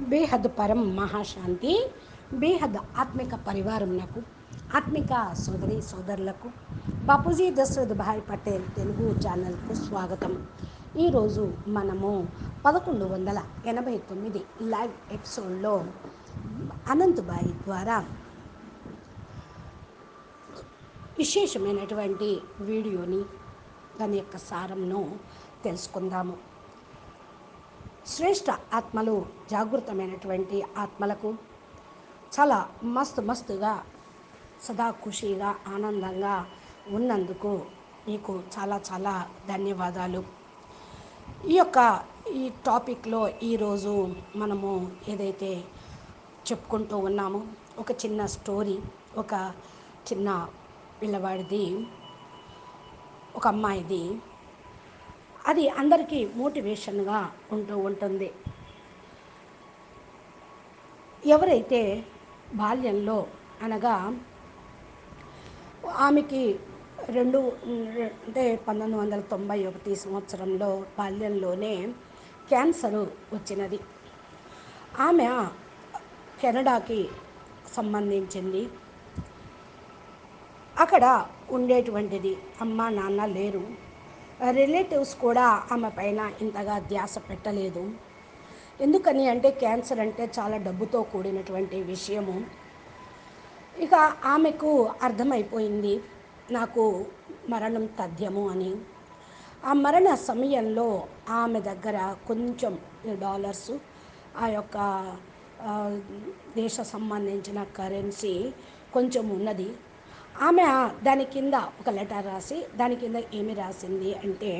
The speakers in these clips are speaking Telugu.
బేహద్ పరం మహాశాంతి బేహద్ ఆత్మిక పరివారం నాకు ఆత్మిక సోదరి సోదరులకు. బాపూజీ దశరథ్ భాయ్ పటేల్ తెలుగు ఛానల్కు స్వాగతం. ఈరోజు మనము పదకొండు వందల ఎనభై తొమ్మిది లైవ్ ఎపిసోడ్లో అనంతబాయి ద్వారా విశేషమైనటువంటి వీడియోని దాని యొక్క సారంను తెలుసుకుందాము. శ్రేష్ఠ ఆత్మలు జాగృతమైనటువంటి ఆత్మలకు చాలా మస్తు మస్తుగా సదా ఖుషీగా ఆనందంగా ఉన్నందుకు మీకు చాలా చాలా ధన్యవాదాలు. ఈ యొక్క ఈ టాపిక్లో ఈరోజు మనము ఏదైతే చెప్పుకుంటూ ఉన్నామో ఒక చిన్న స్టోరీ ఒక చిన్న పిల్లవాడిది ఒక అమ్మాయిది అది అందరికీ మోటివేషన్గా ఉంటూ ఉంటుంది. ఎవరైతే బాల్యంలో అనగా ఆమెకి రెండు అంటే పంతొమ్మిది వందల తొంభై ఒకటి సంవత్సరంలో బాల్యంలోనే క్యాన్సరు వచ్చినది. ఆమె కెనడాకి సంబంధించింది. అక్కడ ఉండేటువంటిది అమ్మ నాన్న లేరు. రిలేటివ్స్ కూడా ఆమె పైన ఇంతగా ధ్యాస పెట్టలేదు. ఎందుకని అంటే క్యాన్సర్ అంటే చాలా డబ్బుతో కూడినటువంటి విషయము. ఇక ఆమెకు అర్థమైపోయింది నాకు మరణం తథ్యము అని. ఆ మరణ సమయంలో ఆమె దగ్గర కొంచెం డాలర్స్ ఆ యొక్క దేశ సంబంధించిన కరెన్సీ కొంచెం ఉన్నది. ఆమె దాని కింద ఒక లెటర్ రాసి దాని కింద ఏమి రాసింది అంటే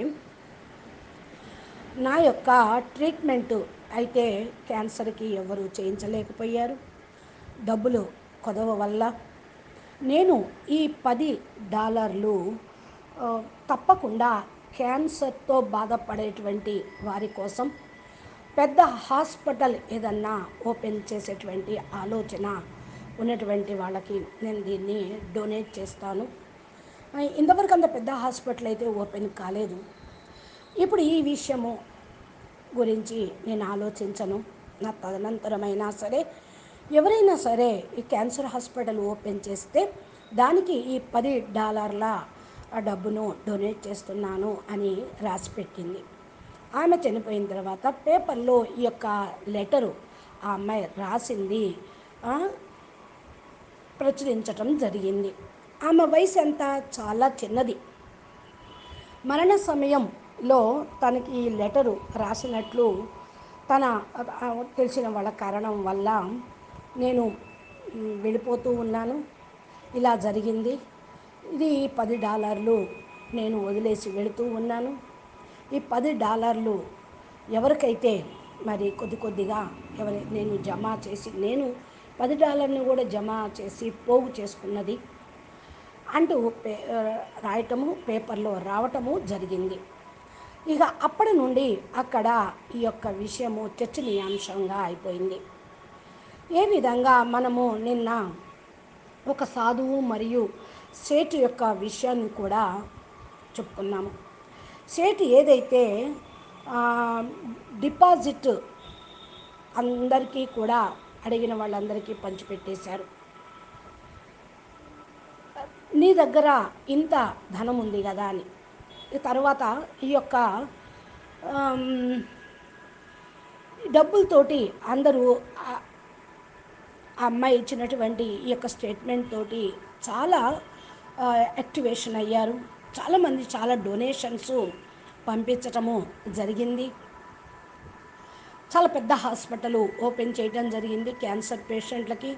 నా యొక్క ట్రీట్మెంట్ అయితే క్యాన్సర్కి ఎవరు చేయించలేకపోయారు. డబ్బులు కొదవ వల్ల నేను ఈ పది డాలర్లు తప్పకుండా క్యాన్సర్తో బాధపడేటువంటి వారి కోసం పెద్ద హాస్పిటల్ ఏదన్నా ఓపెన్ చేసేటువంటి ఆలోచన ఉన్నటువంటి వాళ్ళకి నేను దీన్ని డొనేట్ చేస్తాను. ఇంతవరకు అంత పెద్ద హాస్పిటల్ అయితే ఓపెన్ కాలేదు. ఇప్పుడు ఈ విషయము గురించి నేను ఆలోచించను. నా తదనంతరమైనా సరే ఎవరైనా సరే ఈ క్యాన్సర్ హాస్పిటల్ ఓపెన్ చేస్తే దానికి ఈ పది డాలర్ల డబ్బును డొనేట్ చేస్తున్నాను అని రాసి పెట్టింది ఆమె చనిపోయిన తర్వాత పేపర్లో ఈ యొక్క లెటరు ఆ అమ్మాయి రాసింది. ప్రచురించటం జరిగింది. ఆమె వయసు ఎంత? చాలా చిన్నది. మరణ సమయంలో తనకి ఈ లెటరు రాసినట్లు తన తెలిసిన వాళ్ళ కారణం వల్ల నేను వెళ్ళిపోతూ ఉన్నాను. ఇలా జరిగింది. ఇది పది డాలర్లు నేను వదిలేసి వెళుతూ ఉన్నాను. ఈ పది డాలర్లు ఎవరికైతే మరి కొద్ది కొద్దిగా ఎవరి నేను జమ చేసి నేను పది డాలర్ని కూడా జమ చేసి పోగు చేసుకున్నది అంటూ పే రాయటము పేపర్లో రావటము జరిగింది. ఇక అప్పటి నుండి అక్కడ ఈ యొక్క విషయము చర్చనీయాంశంగా అయిపోయింది. ఏ విధంగా మనము నిన్న ఒక సాధువు మరియు సేటు యొక్క విషయాన్ని కూడా చెప్పుకున్నాము. సేటు ఏదైతే డిపాజిట్ అందరికీ కూడా అడిగిన వాళ్ళందరికీ పంచిపెట్టేశారు. నీ దగ్గర ఇంత ధనం ఉంది కదా అని. తర్వాత ఈ యొక్క డబ్బులతోటి అందరూ ఆ అమ్మాయి ఇచ్చినటువంటి ఈ యొక్క స్టేట్మెంట్ తోటి చాలా యాక్టివేషన్ అయ్యారు. చాలామంది చాలా డొనేషన్స్ పంపించటము జరిగింది. చాలా పెద్ద హాస్పిటల్ ఓపెన్ చేయడం జరిగింది క్యాన్సర్ పేషెంట్లకి.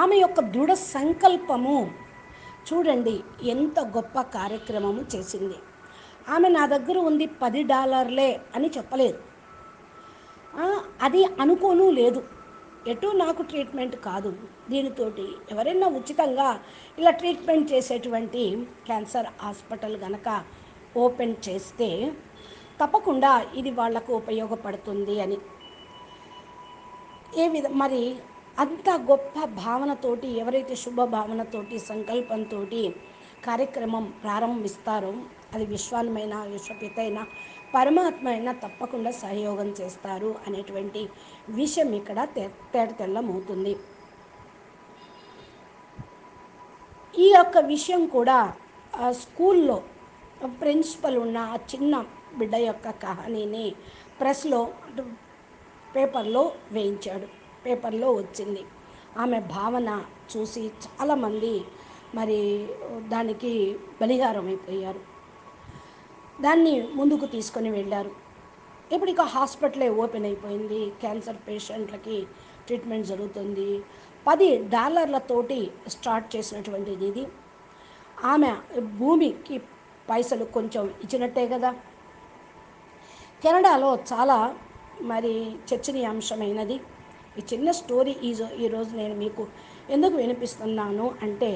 ఆమె యొక్క దృఢ సంకల్పము చూడండి ఎంత గొప్ప కార్యక్రమము చేసింది. ఆమె నా దగ్గర ఉంది పది డాలర్లే అని చెప్పలేదు. అది అనుకోను లేదు. ఎటు నాకు ట్రీట్మెంట్ కాదు. దీనితోటి ఎవరైనా ఉచితంగా ఇలా ట్రీట్మెంట్ చేసేటువంటి క్యాన్సర్ హాస్పిటల్ కనుక ఓపెన్ చేస్తే తప్పకుండా ఇది వాళ్ళకు ఉపయోగపడుతుంది అని. ఏ విధ మరి అంత గొప్ప భావనతోటి ఎవరైతే శుభ భావనతోటి సంకల్పంతో కార్యక్రమం ప్రారంభిస్తారో అది విశ్వాలమైన విశ్వపిత అయినా పరమాత్మ అయినా తప్పకుండా సహయోగం చేస్తారు అనేటువంటి విషయం ఇక్కడ తె తేట తెల్లమవుతుంది. ఈ యొక్క విషయం కూడా స్కూల్లో ప్రిన్సిపల్ ఉన్న ఆ చిన్న బిడ్డ యొక్క కహానీని ప్రెస్లో పేపర్లో వేయించాడు. పేపర్లో వచ్చింది. ఆమె భావన చూసి చాలామంది మరి దానికి బలిహారం అయిపోయారు దాన్ని ముందుకు తీసుకొని వెళ్ళారు. ఇప్పుడు ఇక హాస్పిటలే ఓపెన్ అయిపోయింది. క్యాన్సర్ పేషెంట్లకి ట్రీట్మెంట్ జరుగుతుంది. పది డాలర్లతోటి స్టార్ట్ చేసినటువంటిది ఇది. ఆమె భూమికి పైసలు కొంచెం ఇచ్చినట్టే కదా. కెనడాలో చాలా మరి చర్చనీయాంశమైనది. ఈ చిన్న స్టోరీ ఈ ఈరోజు నేను మీకు ఎందుకు వినిపిస్తున్నాను అంటే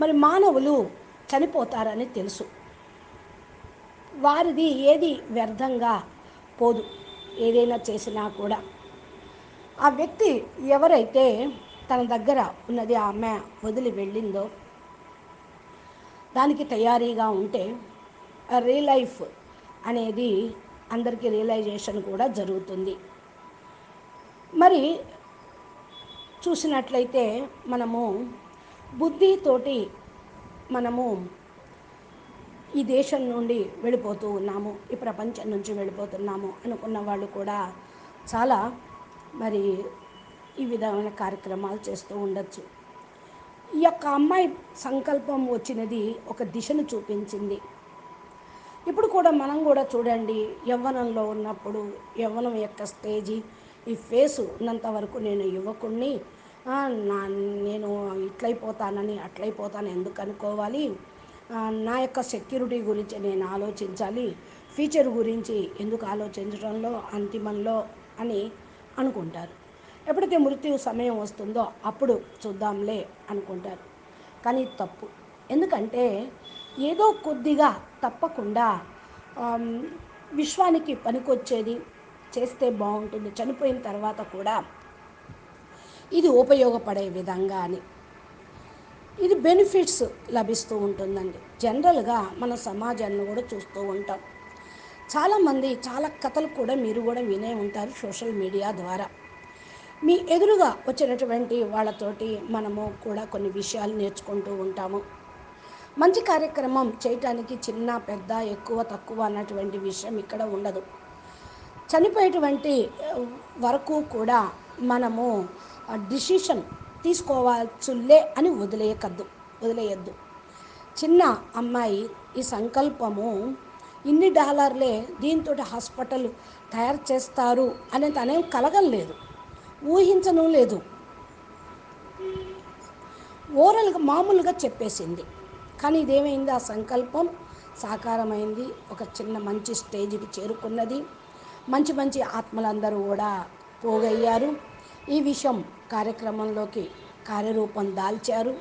మరి మానవులు చనిపోతారని తెలుసు. వారిది ఏది వ్యర్థంగా పోదు ఏదైనా చేసినా కూడా. ఆ వ్యక్తి ఎవరైతే తన దగ్గర ఉన్నది ఆమె వదిలి వెళ్ళిందో దానికి తయారీగా ఉంటే రీ లైఫ్ అనేది అందరికీ రియలైజేషన్ కూడా జరుగుతుంది. మరి చూసినట్లయితే మనము బుద్ధితోటి మనము ఈ దేశం నుండి వెళ్ళిపోతూ ఉన్నాము ఈ ప్రపంచం నుంచి వెళ్ళిపోతున్నాము అనుకున్న వాళ్ళు కూడా చాలా మరి ఈ విధమైన కార్యక్రమాలు చేస్తూ ఉండొచ్చు. ఈ యొక్క అమ్మాయి సంకల్పం వచ్చినది ఒక దిశను చూపించింది. ఇప్పుడు కూడా మనం కూడా చూడండి యవ్వనంలో ఉన్నప్పుడు యవ్వనం యొక్క స్టేజీ ఈ ఫేసు ఉన్నంత వరకు నేను యువకుణ్ణి నా నేను ఇట్లయిపోతానని అట్లయిపోతాను ఎందుకు అనుకోవాలి? నా యొక్క సెక్యూరిటీ గురించి నేను ఆలోచించాలి ఫ్యూచర్ గురించి ఎందుకు ఆలోచించడంలో అంతిమంలో అని అనుకుంటారు. ఎప్పుడైతే మృత్యు సమయం వస్తుందో అప్పుడు చూద్దాంలే అనుకుంటారు. కానీ తప్పు. ఎందుకంటే ఏదో కొద్దిగా తప్పకుండా విశ్వానికి పనికొచ్చేది చేస్తే బాగుంటుంది. చనిపోయిన తర్వాత కూడా ఇది ఉపయోగపడే విధంగా అని. ఇది బెనిఫిట్స్ లభిస్తూ ఉంటుందండి. జనరల్గా మన సమాజాన్ని కూడా చూస్తూ ఉంటాం. చాలామంది చాలా కథలు కూడా మీరు కూడా వినే ఉంటారు సోషల్ మీడియా ద్వారా. మీ ఎదురుగా వచ్చినటువంటి వాళ్ళతోటి మనము కూడా కొన్ని విషయాలు నేర్చుకుంటూ ఉంటాము. మంచి కార్యక్రమం చేయటానికి చిన్న పెద్ద ఎక్కువ తక్కువ అన్నటువంటి విషయం ఇక్కడ ఉండదు. చనిపోయేటువంటి వరకు కూడా మనము డిసిషన్ తీసుకోవాల్సులే అని వదిలేయకద్దు వదిలేయద్దు. చిన్న అమ్మాయి ఈ సంకల్పము ఇన్ని డాలర్లే దీంతో హాస్పిటల్ తయారు చేస్తారు అని తనేం కలగలేదు ఊహించను లేదు. ఓరల్గా మామూలుగా చెప్పేసింది. కానీ ఇదేమైంది? ఆ సంకల్పం సాకారమైంది. ఒక చిన్న మంచి స్టేజ్కి చేరుకున్నది. మంచి మంచి ఆత్మలందరూ కూడా పోగయ్యారు. ఈ విషయం కార్యక్రమంలోకి కార్యరూపం దాల్చారు.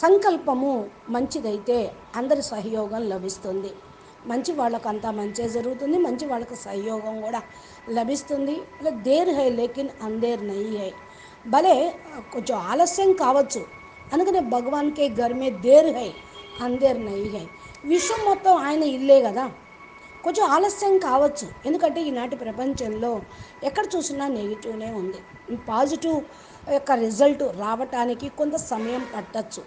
సంకల్పము మంచిదైతే అందరి సహయోగం లభిస్తుంది. మంచి వాళ్ళకు అంతా మంచే జరుగుతుంది. మంచి వాళ్ళకి సహయోగం కూడా లభిస్తుంది. ఇలా దేర్ హై లేకిన్ అందేర్ నయ్యి హై. భలే కొంచెం ఆలస్యం కావచ్చు. అందుకనే భగవాన్కే గర్మే దేర్ హై అందేర్ నై హై. విశ్వం మొత్తం ఆయన ఇల్లే కదా. కొంచెం ఆలస్యం కావచ్చు. ఎందుకంటే ఈనాటి ప్రపంచంలో ఎక్కడ చూసినా నెగిటివ్నే ఉంది. పాజిటివ్ యొక్క రిజల్ట్ రావటానికి కొంత సమయం పట్టచ్చు.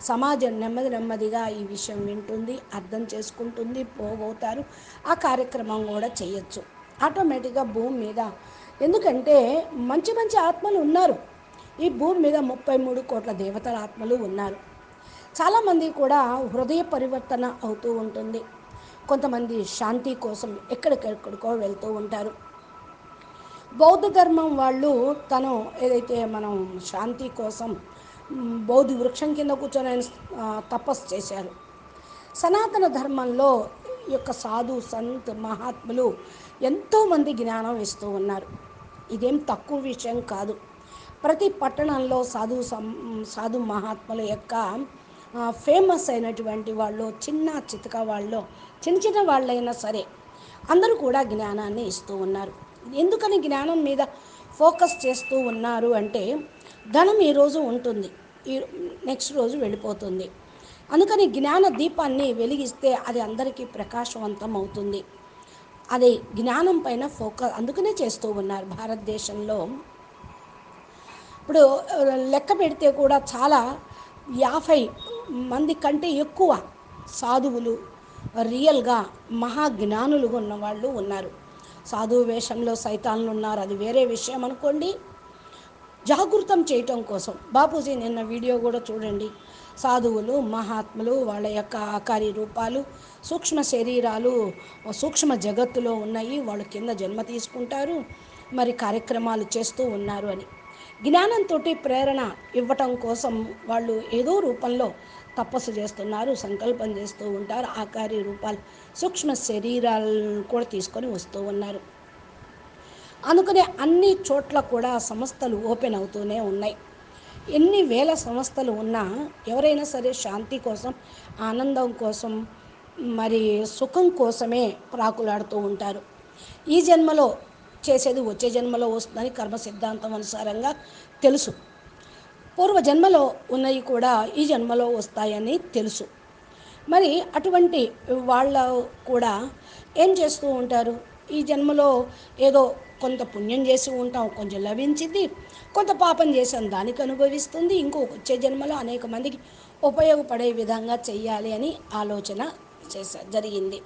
సమాజం నెమ్మది నెమ్మదిగా ఈ విషయం వింటుంది అర్థం చేసుకుంటుంది పోగవుతారు. ఆ కార్యక్రమం కూడా చేయొచ్చు. ఆటోమేటిక్గా భూమి మీద. ఎందుకంటే మంచి మంచి ఆత్మలు ఉన్నారు. ఈ భూమి మీద ముప్పై మూడు కోట్ల దేవతల ఆత్మలు ఉన్నారు. చాలామంది కూడా హృదయ పరివర్తన అవుతూ ఉంటుంది. కొంతమంది శాంతి కోసం ఎక్కడికెక్కడికో వెళ్తూ ఉంటారు. బౌద్ధ ధర్మం వాళ్ళు తను ఏదైతే మనం శాంతి కోసం బౌద్ధ వృక్షం కింద కూర్చొని ఆయన తపస్సు చేశారు. సనాతన ధర్మంలో యొక్క సాధు సంత్ మహాత్ములు ఎంతోమంది జ్ఞానం ఇస్తూ ఉన్నారు. ఇదేం తక్కువ విషయం కాదు. ప్రతి పట్టణంలో సాధు సం సాధు మహాత్ముల యొక్క ఫేమస్ అయినటువంటి వాళ్ళు చిన్న చితక వాళ్ళు చిన్న చిన్న వాళ్ళైనా సరే అందరూ కూడా జ్ఞానాన్ని ఇస్తూ ఉన్నారు. ఎందుకని జ్ఞానం మీద ఫోకస్ చేస్తూ ఉన్నారు అంటే ధనం ఈరోజు ఉంటుంది ఈ నెక్స్ట్ రోజు వెళ్ళిపోతుంది. అందుకని జ్ఞాన దీపాన్ని వెలిగిస్తే అది అందరికీ ప్రకాశవంతం అవుతుంది అది జ్ఞానం పైన ఫోకస్ అందుకనే చేస్తూ ఉన్నారు భారతదేశంలో. ఇప్పుడు లెక్క పెడితే కూడా చాలా యాభై మంది కంటే ఎక్కువ సాధువులు రియల్గా మహాజ్ఞానులుగా ఉన్నవాళ్ళు ఉన్నారు. సాధువు వేషంలో సైతాన్లు ఉన్నారు. అది వేరే విషయం అనుకోండి. జాగృతం చేయటం కోసం. బాపూజీ నిన్న వీడియో కూడా చూడండి. సాధువులు మహాత్ములు వాళ్ళ యొక్క ఆకారి రూపాలు సూక్ష్మ శరీరాలు సూక్ష్మ జగత్తులో ఉన్నాయి. వాళ్ళు కింద జన్మ తీసుకుంటారు. మరి కార్యక్రమాలు చేస్తూ ఉన్నారు అని. జ్ఞానంతో ప్రేరణ ఇవ్వటం కోసం వాళ్ళు ఏదో రూపంలో తపస్సు చేస్తున్నారు సంకల్పం చేస్తూ ఉంటారు. ఆకారి రూపాలు సూక్ష్మ శరీరాలను కూడా తీసుకొని వస్తూ ఉన్నారు. అందుకనే అన్ని చోట్ల కూడా సంస్థలు ఓపెన్ అవుతూనే ఉన్నాయి. ఎన్ని వేల సంస్థలు ఉన్నా ఎవరైనా సరే శాంతి కోసం ఆనందం కోసం మరి సుఖం కోసమే ప్రాకులాడుతూ ఉంటారు. ఈ జన్మలో చేసేది వచ్చే జన్మలో వస్తుందని కర్మ సిద్ధాంతం అనుసారంగా తెలుసు. పూర్వ జన్మలో ఉన్నవి కూడా ఈ జన్మలో వస్తాయని తెలుసు. మరి అటువంటి వాళ్ళ కూడా ఏం చేస్తూ ఉంటారు? ఈ జన్మలో ఏదో కొంత పుణ్యం చేసి ఉంటాం కొంచెం లభించింది కొంత పాపం చేసాం దానికి అనుభవిస్తుంది ఇంకో వచ్చే జన్మలో అనేక మందికి ఉపయోగపడే విధంగా చేయాలి అని ఆలోచన చేశా జరిగింది.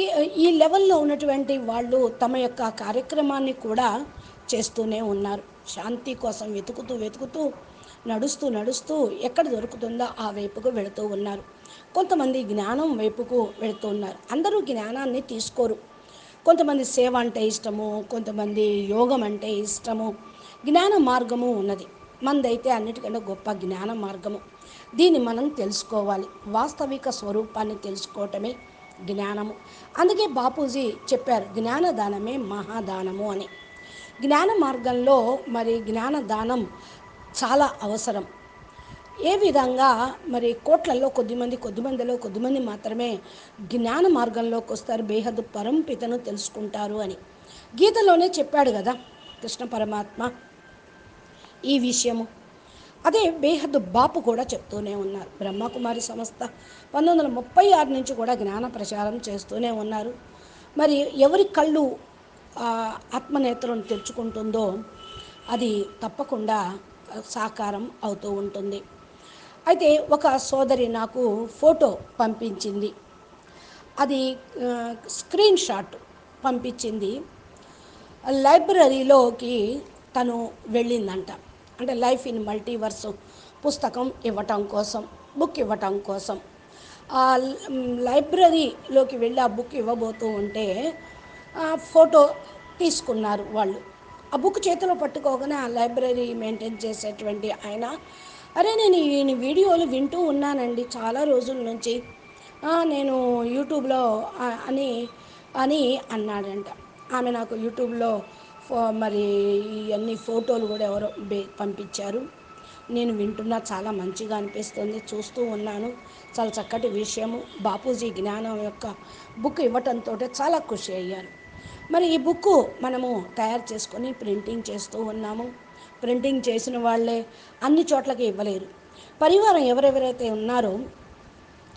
ఈ లెవెల్లో ఉన్నటువంటి వాళ్ళు తమ యొక్క కార్యక్రమాన్ని కూడా చేస్తూనే ఉన్నారు. శాంతి కోసం వెతుకుతూ వెతుకుతూ నడుస్తూ నడుస్తూ ఎక్కడ దొరుకుతుందో ఆ వైపుకు వెళుతూ ఉన్నారు. కొంతమంది జ్ఞానం వైపుకు వెళుతూ ఉన్నారు. అందరూ జ్ఞానాన్ని తీసుకోరు. కొంతమంది సేవ అంటే ఇష్టము కొంతమంది యోగం అంటే ఇష్టము. జ్ఞాన మార్గము ఉన్నది. మందైతే అన్నిటికంటే గొప్ప జ్ఞాన మార్గము. దీన్ని మనం తెలుసుకోవాలి. వాస్తవిక స్వరూపాన్ని తెలుసుకోవటమే జ్ఞానము. అందుకే బాపూజీ చెప్పారు జ్ఞానదానమే మహాదానము అని. జ్ఞాన మార్గంలో మరి జ్ఞానదానం చాలా అవసరం. ఏ విధంగా మరి కోట్లలో కొద్దిమంది కొద్దిమందిలో కొద్దిమంది మాత్రమే జ్ఞాన మార్గంలోకి వస్తారు బేహద్దు పరంపితను తెలుసుకుంటారు అని. గీతలోనే చెప్పాడు కదా కృష్ణ పరమాత్మ ఈ విషయము. అదే బేహద్దు బాపు కూడా చెప్తూనే ఉన్నారు. బ్రహ్మకుమారి సంస్థ పంతొమ్మిది వందల ముప్పై ఆరు నుంచి కూడా జ్ఞాన ప్రచారం చేస్తూనే ఉన్నారు. మరి ఎవరి కళ్ళు ఆ, తెరుచుకుంటుందో అది తప్పకుండా సాకారం అవుతూ ఉంటుంది. అయితే ఒక సోదరి నాకు ఫోటో పంపించింది. అది స్క్రీన్ షాట్ పంపించింది. లైబ్రరీలోకి తను వెళ్ళిందంట. అంటే లైఫ్ ఇన్ మల్టీవర్స్ పుస్తకం ఇవ్వటం కోసం బుక్ ఇవ్వటం కోసం. ఆ లైబ్రరీలోకి వెళ్ళి ఆ బుక్ ఇవ్వబోతూ ఉంటే ఆ ఫోటో తీసుకున్నారు వాళ్ళు. ఆ బుక్ చేతిలో పట్టుకోగానే ఆ లైబ్రరీ మెయింటైన్ చేసేటువంటి ఆయన అరే నేను ఈ వీడియోలు వింటూ ఉన్నానండి చాలా రోజుల నుంచి. నేను యూట్యూబ్లో అని అని అన్నాడంట. ఆమె నాకు యూట్యూబ్లో మరి ఇవన్నీ ఫోటోలు కూడా ఎవరో పంపించారు. నేను వింటున్నా చాలా మంచిగా అనిపిస్తుంది. చూస్తూ ఉన్నాను. చాలా చక్కటి విషయము. బాపూజీ జ్ఞానం యొక్క బుక్ ఇవ్వటంతో చాలా ఖుషి అయ్యాను మరి ఈ బుక్ మనము తయారు చేసుకొని ప్రింటింగ్ చేస్తూ ఉన్నాము. ప్రింటింగ్ చేసిన వాళ్ళే అన్ని చోట్లకి ఇవ్వలేరు. పరివారం ఎవరెవరైతే ఉన్నారో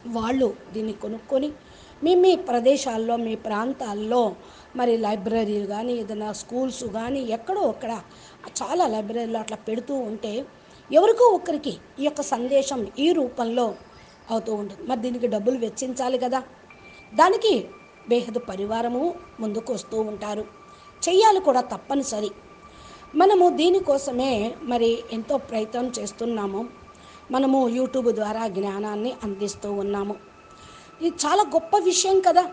వాళ్ళు దీన్ని కొనుక్కొని మీ మీ ప్రదేశాల్లో మీ ప్రాంతాల్లో మరి లైబ్రరీలు కానీ ఏదైనా స్కూల్స్ కానీ ఎక్కడో అక్కడ చాలా లైబ్రరీలు అట్లా పెడుతూ ఉంటే ఎవరికో ఒకరికి ఈ యొక్క సందేశం ఈ రూపంలో అవుతూ ఉంటుంది. మరి దీనికి డబ్బులు వెచ్చించాలి కదా. దానికి బేహదు పరివారము ముందుకు వస్తూ ఉంటారు. చెయ్యాలి కూడా తప్పనిసరి. మనము దీనికోసమే మరి ఎంతో ప్రయత్నం చేస్తున్నాము. మనము యూట్యూబ్ ద్వారా జ్ఞానాన్ని అందిస్తూ ఉన్నాము. ఇది చాలా గొప్ప విషయం కదా.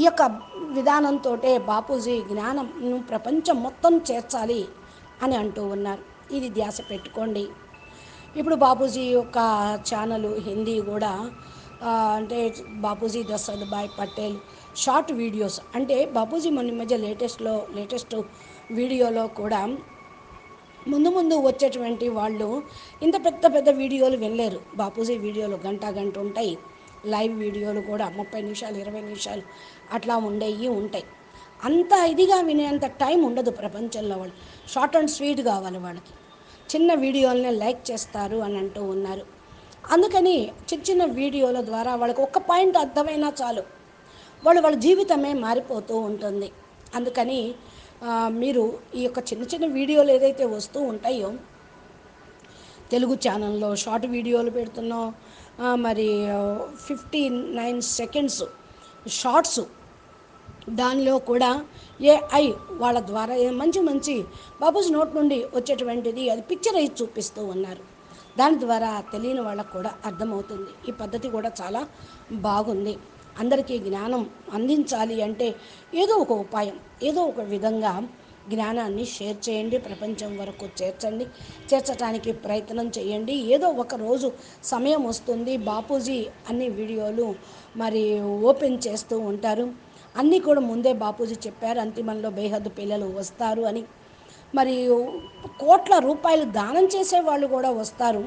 ఈ యొక్క విధానంతో బాపూజీ జ్ఞానంను ప్రపంచం మొత్తం చేర్చాలి అని అంటూ ఉన్నారు. ఇది ధ్యాస పెట్టుకోండి. ఇప్పుడు బాపూజీ యొక్క ఛానల్ హిందీ కూడా అంటే బాపూజీ దశరథ్ భాయ్ పటేల్ షార్ట్ వీడియోస్ అంటే బాపూజీ మొన్న ఈ మధ్య లేటెస్ట్లో లేటెస్ట్ వీడియోలో కూడా ముందు ముందు వచ్చేటువంటి వాళ్ళు ఇంత పెద్ద పెద్ద వీడియోలు వినలేరు. బాపూజీ వీడియోలు గంట గంట ఉంటాయి. లైవ్ వీడియోలు కూడా ముప్పై నిమిషాలు ఇరవై నిమిషాలు అట్లా ఉండేవి ఉంటాయి. అంత ఇదిగా వినేంత టైం ఉండదు ప్రపంచంలో వాళ్ళు. షార్ట్ అండ్ స్వీట్ కావాలి వాళ్ళకి. చిన్న వీడియోలనే లైక్ చేస్తారు అని అంటూ ఉన్నారు. అందుకని చిన్న చిన్న వీడియోల ద్వారా వాళ్ళకి ఒక్క పాయింట్ అర్థమైనా చాలు. వాళ్ళు వాళ్ళ జీవితమే మారిపోతూ ఉంటుంది. అందుకని మీరు ఈ యొక్క చిన్న చిన్న వీడియోలు ఏదైతే వస్తూ ఉంటాయో తెలుగు ఛానల్లో షార్ట్ వీడియోలు పెడుతున్నాం మరి ఫిఫ్టీ నైన్ సెకండ్స్ షార్ట్స్ దానిలో కూడా ఏఐ వాళ్ళ ద్వారా మంచి మంచి బాబుజ్ నోట్ నుండి వచ్చేటువంటిది అది పిక్చర్ అయి చూపిస్తూ ఉన్నారు. దాని ద్వారా తెలియని వాళ్ళకు కూడా అర్థమవుతుంది. ఈ పద్ధతి కూడా చాలా బాగుంది. అందరికీ జ్ఞానం అందించాలి అంటే ఏదో ఒక ఉపాయం ఏదో ఒక విధంగా జ్ఞానాన్ని షేర్ చేయండి ప్రపంచం వరకు చేర్చండి చేర్చడానికి ప్రయత్నం చేయండి. ఏదో ఒక రోజు సమయం వస్తుంది. బాపూజీ అన్ని వీడియోలు మరి ఓపెన్ చేస్తూ ఉంటారు. అన్నీ కూడా ముందే బాపూజీ చెప్పారు అంతిమంలో బేహద్దు పిల్లలు వస్తారు అని. మరి కోట్ల రూపాయలు దానం చేసే వాళ్ళు కూడా వస్తారు.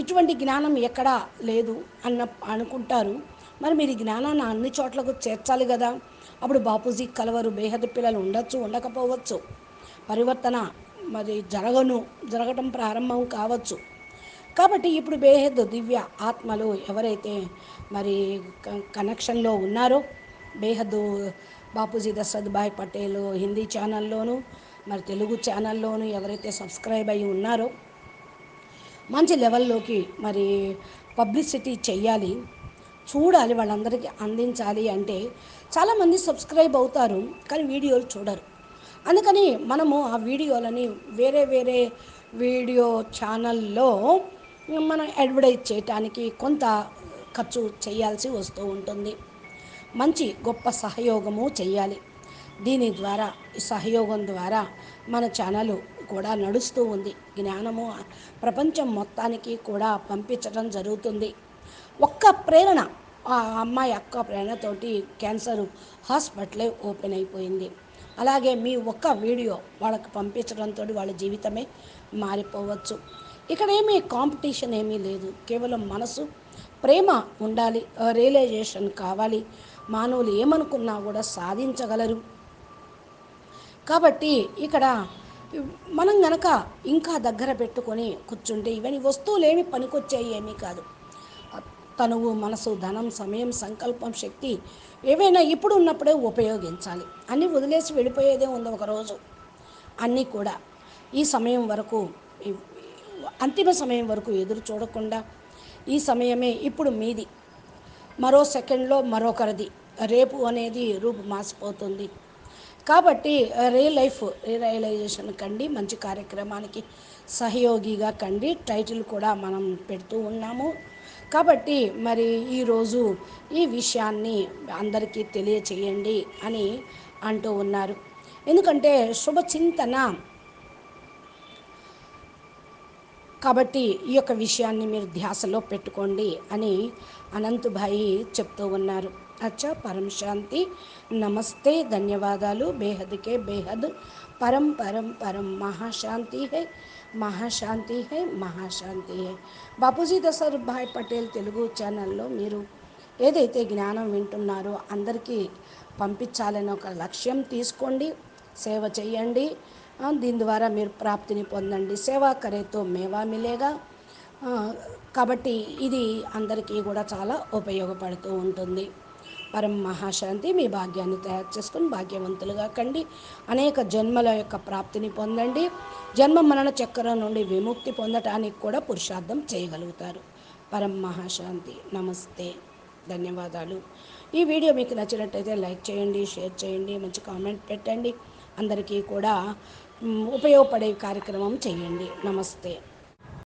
ఇటువంటి జ్ఞానం ఎక్కడా లేదు అన్న అనుకుంటారు. మరి మీరు జ్ఞానాన్ని అన్ని చోట్లకు చేర్చాలి కదా. అప్పుడు బాపూజీ కలవరు బేహద్ పిల్లలు ఉండొచ్చు ఉండకపోవచ్చు. పరివర్తన మరి జరగను జరగటం ప్రారంభం కావచ్చు. కాబట్టి ఇప్పుడు బేహద్ దివ్య ఆత్మలు ఎవరైతే మరి క- కనెక్షన్లో ఉన్నారో బేహద్ బాపూజీ దశరథ్ భాయ్ పటేల్ హిందీ ఛానల్లోను మరి తెలుగు ఛానల్లోను ఎవరైతే సబ్స్క్రైబ్ అయి ఉన్నారో మంచి లెవెల్లోకి మరి పబ్లిసిటీ చెయ్యాలి చూడాలి వాళ్ళందరికీ అందించాలి అంటే చాలామంది సబ్స్క్రైబ్ అవుతారు కానీ వీడియోలు చూడరు. అందుకని మనము ఆ వీడియోలని వేరే వేరే వీడియో ఛానల్లో మనం అడ్వర్టైజ్ చేయటానికి కొంత ఖర్చు చేయాల్సి వస్తూ ఉంటుంది. మంచి గొప్ప సహయోగము చేయాలి. దీని ద్వారా ఈ సహయోగం ద్వారా మన ఛానల్ కూడా నడుస్తూ ఉంది. జ్ఞానము ప్రపంచం మొత్తానికి కూడా పంపించడం జరుగుతుంది. ఒక్క ప్రేరణ. ఆ అమ్మాయి అక్క ప్రేరణతోటి క్యాన్సర్ హాస్పిటలే ఓపెన్ అయిపోయింది. అలాగే మీ ఒక్క వీడియో వాళ్ళకి పంపించడంతో వాళ్ళ జీవితమే మారిపోవచ్చు. ఇక్కడ ఏమీ కాంపిటీషన్ ఏమీ లేదు. కేవలం మనసు ప్రేమ ఉండాలి రియలైజేషన్ కావాలి. మానవులు ఏమనుకున్నా కూడా సాధించగలరు. కాబట్టి ఇక్కడ మనం గనక ఇంకా దగ్గర పెట్టుకొని కూర్చుంటే ఇవన్నీ వస్తువులు ఏమి పనికొచ్చాయి ఏమీ కాదు. తనువు మనసు ధనం సమయం సంకల్పం శక్తి ఏవైనా ఇప్పుడు ఉన్నప్పుడే ఉపయోగించాలి. అన్నీ వదిలేసి వెళ్ళిపోయేదే ఉంది ఒకరోజు అన్నీ కూడా ఈ సమయం వరకు అంతిమ సమయం వరకు ఎదురు చూడకుండా ఈ సమయమే ఇప్పుడు మీది. మరో సెకండ్లో మరొకరిది. రేపు అనేది రూపు మాసిపోతుంది. కాబట్టి రియల్ లైఫ్ రియలైజేషన్ కండి మంచి కార్యక్రమానికి సహయోగిగా కండి. టైటిల్ కూడా మనం పెడుతూ ఉన్నాము. కాబట్టి మరి ఈరోజు ఈ విషయాన్ని అందరికీ తెలియచేయండి అని అంటూ ఉన్నారు. ఎందుకంటే శుభచింతన కాబట్టి ఈ యొక్క విషయాన్ని మీరు ధ్యాసలో పెట్టుకోండి అని అనంతుభాయి చెప్తూ ఉన్నారు. అచ్చా పరం శాంతి. నమస్తే ధన్యవాదాలు. బేహద్కే బేహద్. పరం పరం పరం. మహాశాంతి హే. మహాశాంతి హే మహాశాంతి హే. బాపూజీ దసర్ భాయ్ పటేల్ తెలుగు ఛానల్లో మీరు ఏదైతే జ్ఞానం వింటున్నారో అందరికీ పంపించాలని ఒక లక్ష్యం తీసుకోండి సేవ చేయండి. దీని ద్వారా మీరు ప్రాప్తిని పొందండి. సేవా కరేతో మేవా మిలేగా. కాబట్టి ఇది అందరికీ కూడా చాలా ఉపయోగపడుతూ ఉంటుంది. పరం మహాశాంతి మీ భాగ్యాన్ని తయారు చేసుకుని భాగ్యవంతులుగా కండి. అనేక జన్మల యొక్క ప్రాప్తిని పొందండి. జన్మ మరణ చక్రం నుండి విముక్తి పొందటానికి కూడా పురుషార్థం చేయగలుగుతారు. పరం మహాశాంతి నమస్తే. ధన్యవాదాలు. ఈ వీడియో మీకు నచ్చినట్టయితే లైక్ చేయండి షేర్ చేయండి మంచి కామెంట్ పెట్టండి. అందరికీ కూడా ఉపయోగపడే కార్యక్రమం చేయండి. నమస్తే.